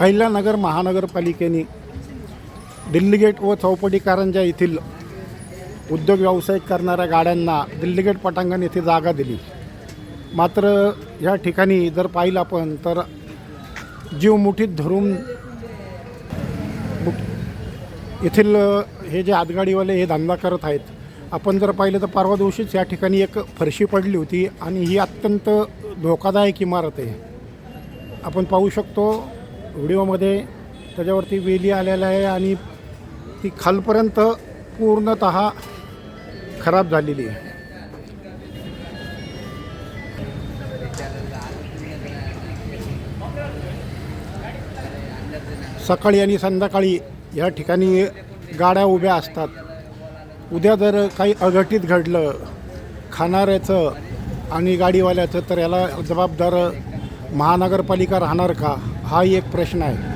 अहिल्यानगर महानगरपालिकेने दिल्ली गेट व चौपटी कारंजा येथील उद्योग व्यावसायिक करणाऱ्या गाड्यांना दिल्ली गेट पटांगण येथे जागा दिली. मात्र या ठिकाणी जर पाहिलं आपण तर जीव मुठीत धरून येथील हे जे हातगाडीवाले हे धंदा करत आहेत आपण जर पाहिलं तर परवा दिवशीच या ठिकाणी एक फरशी पडली होती आणि ही अत्यंत धोकादायक इमारत आहे. आपण पाहू शकतो व्हिडिओमध्ये त्याच्यावरती वेली आलेल्या आहे आणि ती खालपर्यंत पूर्णत खराब झालेली आहे. सकाळी आणि संध्याकाळी या ठिकाणी गाड्या उभ्या असतात. उद्या जर काही अघटित घडलं खाणाऱ्याचं आणि गाडीवाल्याचं तर याला जबाबदार महानगरपालिका राहणार का? हाही एक प्रश्न आहे.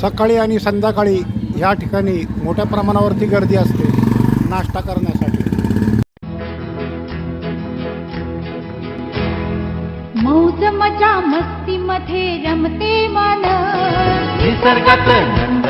सकाळी आणि संध्याकाळी या ठिकाणी मोठ्या प्रमाणावरती गर्दी असते नाश्ता करण्यासाठी. मौज मजा मस्ती मध्ये रमते मन निसर्गात